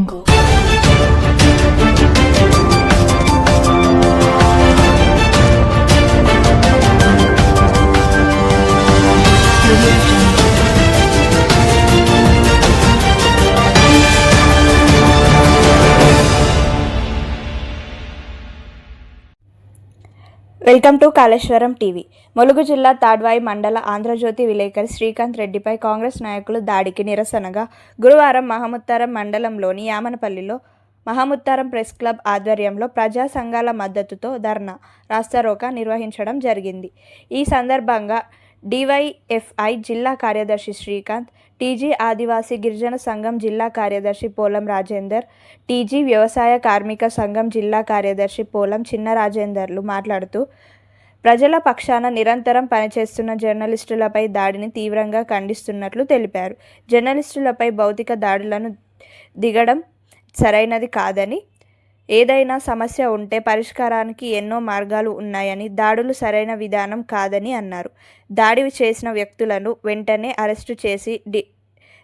angle. Welcome to Kaleshwaram TV. Mulugu జిల్లా తాడ్వాయి మండల ఆంధ్రజ్యోతి విలేకరి శ్రీకాంత్ రెడ్డిపై కాంగ్రెస్ నాయకులు దాడికి నిరసనగా గురువారం మహముత్తారం మండలంలోని యామనపల్లిలో మహముత్తారం ప్రెస్ క్లబ్ ఆధ్వర్యంలో ప్రజా సంఘాల మద్దతుతో ధర్నా రాస్తారోక నిర్వహించడం జరిగింది. ఈ సందర్భంగా డివైఎఫ్ఐ జిల్లా కార్యదర్శి శ్రీకాంత్ టీజీ ఆదివాసీ గిరిజన సంఘం జిల్లా కార్యదర్శి పోలం రాజేందర్ టీజీ వ్యవసాయ కార్మిక సంఘం జిల్లా కార్యదర్శి పోలం చిన్న రాజేందర్లు మాట్లాడుతూ ప్రజల పక్షాన నిరంతరం పనిచేస్తున్న జర్నలిస్టులపై దాడిని తీవ్రంగా ఖండిస్తున్నట్లు తెలిపారు. జర్నలిస్టులపై భౌతిక దాడులను దిగడం సరైనది కాదని ఏదైనా సమస్య ఉంటే పరిష్కారానికి ఎన్నో మార్గాలు ఉన్నాయని దాడులు సరైన విధానం కాదని అన్నారు. దాడి చేసిన వ్యక్తులను వెంటనే అరెస్టు చేసి డి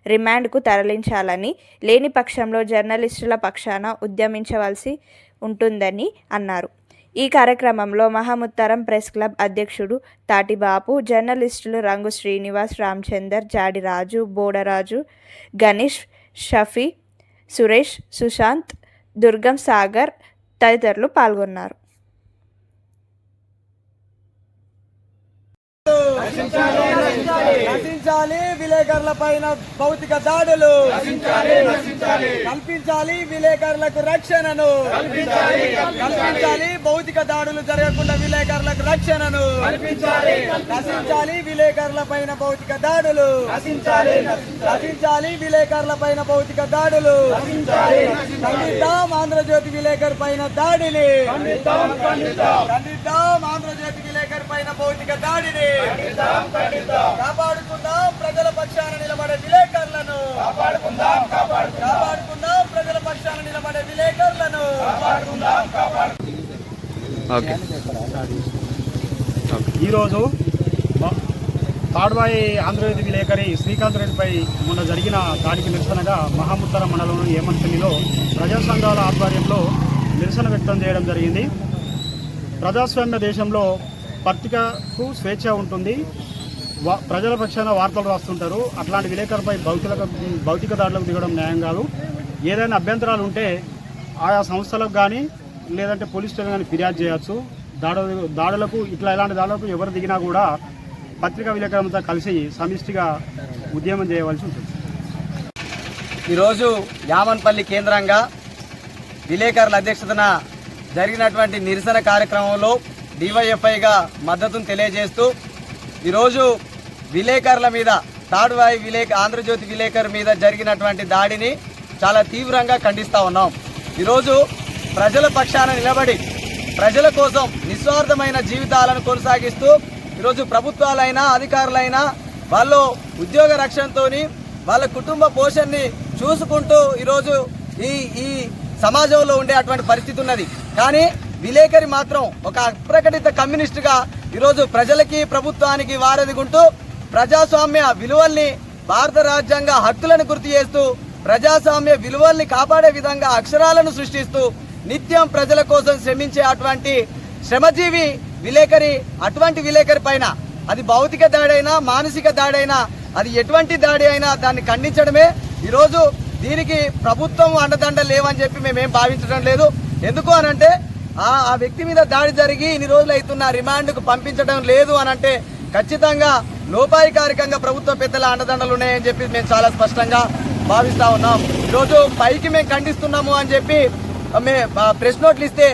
రిమాండ్కు తరలించాలని లేని పక్షంలో జర్నలిస్టుల పక్షాన ఉద్యమించవలసి ఉంటుందని అన్నారు. ఈ కార్యక్రమంలో మహాముత్తరం ప్రెస్ క్లబ్ అధ్యక్షుడు తాటిబాపు జర్నలిస్టులు రంగు శ్రీనివాస్ రామచందర్ జాడిరాజు బోడరాజు గణేష్ షఫీ సురేష్ సుశాంత్ దుర్గం సాగర్ తదితరులు పాల్గొన్నారు. నశించాలి. విలేకరుల పైన భౌతిక దాడులు. కల్పించాలి విలేకరులకు రక్షణను. కల్పించాలి భౌతిక దాడులు జరగకుండా విలేకరులకు రక్షణను. నశించాలి విలేకరుల పైన భౌతిక దాడులు. నశించాలి విలేకరుల పైన భౌతిక దాడులు. ఖండిద్దాం ఆంధ్రజ్యోతి విలేకరు పైన దాడిని. ఖండిద్దాం పైన భౌతిక దాడిని కాపాడుకుందాం ప్రజల పక్షాన నిలబడే విలేకరులను. కాపాడుకుందాం కాపాడుకుందాం. ప్రజల పక్షాన నిలబడే విలేకరులను. ఈరోజు తాడ్వాయి ఆంధ్రజ్యోతి విలేకరి శ్రీకాంత్ రెడ్డిపై మొన్న జరిగిన దాడికి నిరసనగా మహాముత్తర మండలంలోని ఏమంపల్లిలో ప్రజా సంఘాల ఆధ్వర్యంలో నిరసన వ్యక్తం చేయడం జరిగింది. ప్రజాస్వామ్య దేశంలో పత్రికకు స్వేచ్ఛ ఉంటుంది. ప్రజల పక్షాన వార్తలు రాస్తుంటారు. అట్లాంటి విలేకరుపై భౌతిక భౌతిక దాడులకు దిగడం న్యాయం కాదు. ఏదైనా అభ్యంతరాలు ఉంటే ఆయా సంస్థలకు కానీ లేదంటే పోలీస్ స్టేషన్ కానీ ఫిర్యాదు చేయొచ్చు. దాడులు దాడులకు ఇట్లా ఇలాంటి దాడులకు ఎవరు దిగినా కూడా పత్రికా విలేకరులతో కలిసి సమిష్టిగా ఉద్యమం చేయవలసి ఉంటుంది. ఈరోజు యామన్పల్లి కేంద్రంగా విలేకరుల అధ్యక్షతన జరిగినటువంటి నిరసన కార్యక్రమంలో డివైఎఫ్ఐగా మద్దతును తెలియజేస్తూ ఈరోజు విలేకరుల మీద తాడువాయి విలేక ఆంధ్రజ్యోతి విలేకరు మీద జరిగినటువంటి దాడిని చాలా తీవ్రంగా ఖండిస్తూ ఉన్నాం. ఈరోజు ప్రజల పక్షాన నిలబడి ప్రజల కోసం నిస్వార్థమైన జీవితాలను కొనసాగిస్తూ ఈరోజు ప్రభుత్వాలైనా అధికారులైనా వాళ్ళు ఉద్యోగ రక్షణతోని వాళ్ళ కుటుంబ పోషణని చూసుకుంటూ ఈరోజు ఈ ఈ సమాజంలో ఉండే అటువంటి పరిస్థితి ఉన్నది. కానీ విలేకరి మాత్రం ఒక అప్రకటిత కమ్యూనిస్టుగా ఈరోజు ప్రజలకి ప్రభుత్వానికి వారధిగుంటూ ప్రజాస్వామ్య విలువల్ని భారత రాజ్యాంగ హక్కులను గుర్తు చేస్తూ ప్రజాస్వామ్య విలువల్ని కాపాడే విధంగా అక్షరాలను సృష్టిస్తూ నిత్యం ప్రజల కోసం శ్రమించే అటువంటి శ్రమజీవి విలేకరి అటువంటి విలేకరి పైన అది భౌతిక దాడైనా మానసిక దాడైనా అది ఎటువంటి దాడి అయినా దాన్ని ఖండించడమే. ఈరోజు దీనికి ప్రభుత్వం అండదండ లేవని చెప్పి మేమేం భావించడం లేదు. ఎందుకు అనంటే ఆ వ్యక్తి మీద దాడి జరిగి ఇన్ని రోజులు అవుతున్న రిమాండ్కు పంపించడం లేదు అనంటే ఖచ్చితంగా లోపాయికారికంగా ప్రభుత్వ పెద్దల అండదండలు ఉన్నాయని చెప్పి మేము చాలా స్పష్టంగా భావిస్తా ఉన్నాం. ఈరోజు పైకి మేము ఖండిస్తున్నాము అని చెప్పి మే ప్రెస్ నోట్లు ఇస్తే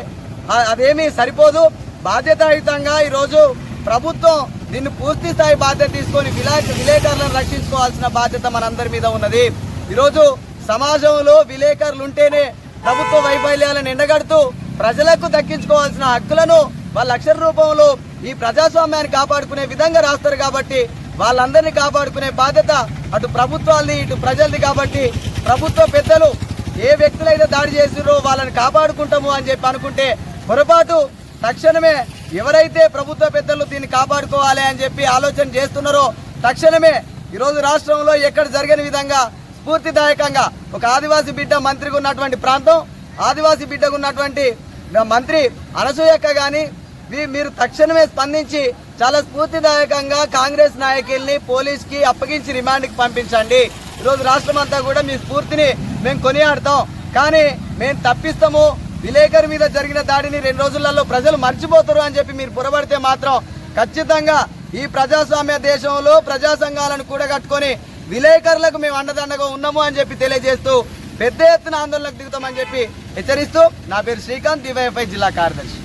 అదేమీ సరిపోదు. బాధ్యతాయుతంగా ఈరోజు ప్రభుత్వం దీన్ని పూర్తి స్థాయి బాధ్యత తీసుకొని విలా విలేకరులను రక్షించుకోవాల్సిన బాధ్యత మనందరి మీద ఉన్నది. ఈరోజు సమాజంలో విలేకరులు ఉంటేనే ప్రభుత్వ వైఫల్యాలను ఎండగడుతూ ప్రజలకు దక్కించుకోవాల్సిన హక్కులను వాళ్ళ అక్షర రూపంలో ఈ ప్రజాస్వామ్యాన్ని కాపాడుకునే విధంగా రాస్తారు కాబట్టి వాళ్ళందరినీ కాపాడుకునే బాధ్యత అటు ప్రభుత్వాలది ఇటు ప్రజలది కాబట్టి ప్రభుత్వ పెద్దలు ఏ వ్యక్తులైతే దాడి చేసిరో వాళ్ళని కాపాడుకుంటాము అని చెప్పి అనుకుంటే పొరపాటు తక్షణమే ఎవరైతే ప్రభుత్వ పెద్దలు దీన్ని కాపాడుకోవాలి అని చెప్పి ఆలోచన చేస్తున్నారో తక్షణమే ఈరోజు రాష్ట్రంలో ఎక్కడ జరగని విధంగా స్ఫూర్తిదాయకంగా ఒక ఆదివాసీ బిడ్డ మంత్రిగా ఉన్నటువంటి ప్రాంతం ఆదివాసీ బిడ్డకు ఉన్నటువంటి మంత్రి అనసూయక్క కానీ మీరు తక్షణమే స్పందించి చాలా స్ఫూర్తిదాయకంగా కాంగ్రెస్ నాయకుల్ని పోలీస్కి అప్పగించి రిమాండ్కి పంపించండి. ఈరోజు రాష్ట్రం అంతా కూడా మీ స్ఫూర్తిని మేము కొనియాడతాం. కానీ మేము తప్పిస్తాము. విలేకరు మీద జరిగిన దాడిని రెండు రోజులలో ప్రజలు మర్చిపోతారు అని చెప్పి మీరు పొరబడితే మాత్రం ఖచ్చితంగా ఈ ప్రజాస్వామ్య దేశంలో ప్రజా సంఘాలను కూడగట్టుకొని విలేకరులకు మేము అండదండగా ఉన్నాము అని చెప్పి తెలియజేస్తూ పెద్ద ఎత్తున ఆందోళనకు దిగుతామని చెప్పి హెచ్చరిస్తూ నా పేరు శ్రీకాంత్ డివైఎఫ్ఐ జిల్లా కార్యదర్శి.